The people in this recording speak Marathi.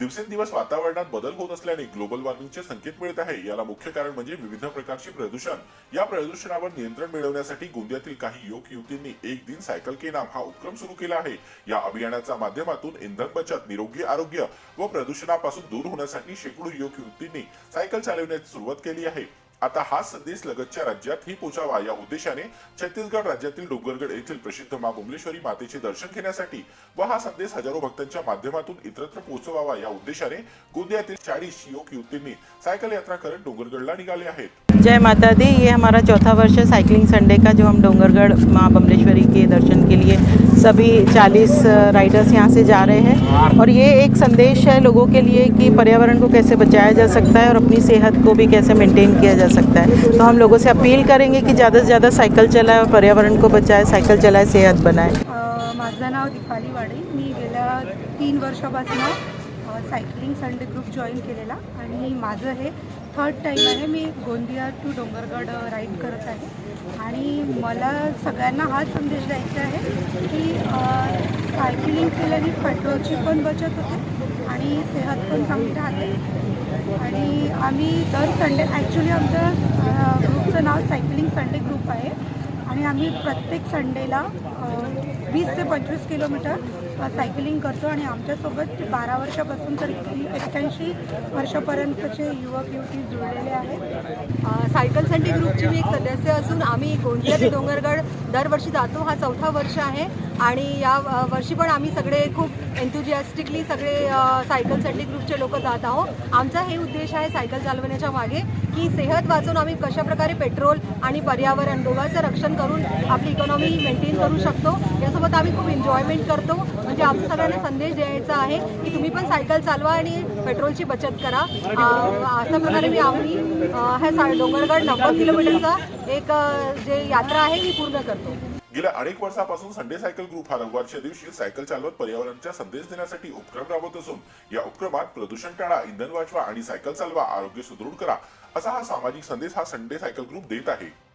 दिवसेंदिवस वातावरणात बदल होत असल्याने ग्लोबल वॉर्मिंगचे संकेत मिळत आहे. याला मुख्य कारण म्हणजे विविध प्रकारचे प्रदूषण. या प्रदूषणावर नियंत्रण मिळवण्यासाठी गोंदियातील काही युवक युवतींनी एक दिन सायकल के नाम हा उपक्रम सुरू केला आहे. या अभियानाच्या माध्यमातून इंधन बचत निरोगी आरोग्य व प्रदूषणापासून दूर होण्यासाठी शेकडो युवक युवतींनी सायकल चालवण्याची सुरुवात केली आहे. आता हा संदेश लगतच्या राज्यातही पोचावा. या उद्देशाने छत्तीसगड राज्यातील डोंगरगड येथील प्रसिद्ध मा बुमलेश्वरी मातेचे दर्शन घेण्यासाठी व हा संदेश हजारो भक्तांच्या माध्यमातून इतरत्र पोहोचवावा. या उद्देशाने गोंदियातील चाळीस युवक युवतींनी सायकल यात्रा करत डोंगरगडला निघाले आहेत. जय माता दी. ये हमारा चौथा वर्ष साइकिलिंग संडे का जो हम डोंगरगढ़ माँ बमलेश्वरी के दर्शन के लिए सभी 40 राइडर्स यहाँ से जा रहे हैं। और ये एक संदेश है लोगों के लिए कि पर्यावरण को कैसे बचाया जा सकता है और अपनी सेहत को भी कैसे मेंटेन किया जा सकता है। तो हम लोगों से अपील करेंगे कि ज़्यादा से ज़्यादा साइकिल चलाए और पर्यावरण को बचाए साइकिल चलाए सेहत बनाए। माझं नाव दीपाली वाडे. मी गेल्या तीन वर्षापासून सायकलिंग संडे ग्रुप जॉईन केलेला. आणि माझं हे थर्ड टाईम आहे. मी गोंदिया टू डोंगरगड राईड करत आहे. आणि मला सगळ्यांना हा संदेश द्यायचा आहे की सायकलिंग केल्याने पेट्रोलची पण बचत होते आणि सेहत पण चांगली राहते. आणि आम्ही दर संडे ॲक्च्युली आमचं ग्रुपचं नाव सायकलिंग संडे ग्रुप आहे. आणि आम्ही प्रत्येक संडेला वीस ते पंचवीस किलोमीटर सायकलिंग करतो आणि आमच्यासोबत बारा वर्षापासून तर एक्क्याऐंशी वर्षापर्यंतचे युवक युवती जुळलेले आहेत. सायकल संडे ग्रुपची मी एक सदस्य असून आम्ही गोंदिया ते डोंगरगड दरवर्षी जातो. हा चौथा वर्ष आहे. आणि या वर्षी पण आम्ही सगळे खूप एन्थुजियास्टिकली सगळे सायकल सँडी ग्रुपचे लोक जात आहोत. आमचा हे उद्देश आहे सायकल चालवण्याच्या मागे की सेहत वाचून आम्ही कशाप्रकारे पेट्रोल आणि पर्यावरण दोघांचं रक्षण करून आपली इकॉनॉमी मेंटेन करू शकतो. यासोबत आम्ही खूप एन्जॉयमेंट करतो. म्हणजे आमचा सगळ्यांना संदेश द्यायचा आहे की तुम्ही पण सायकल चालवा आणि पेट्रोलची बचत करा. अशा प्रकारे मी आम्ही ह्या सा- डोंगरगड नव्वद किलोमीटरचा एक जे यात्रा आहे ही पूर्ण करतो. गेल्या अनेक वर्षापासून संडे सायकल ग्रुप हा रविवारच्या दिवशी सायकल चालवत पर्यावरणाचा संदेश देण्यासाठी उपक्रम राबवत असून या उपक्रमात प्रदूषण टाळा इंधन वाचवा आणि सायकल चालवा आरोग्य सुदृढ करा असा हा सामाजिक संदेश हा संडे सायकल ग्रुप देत आहे.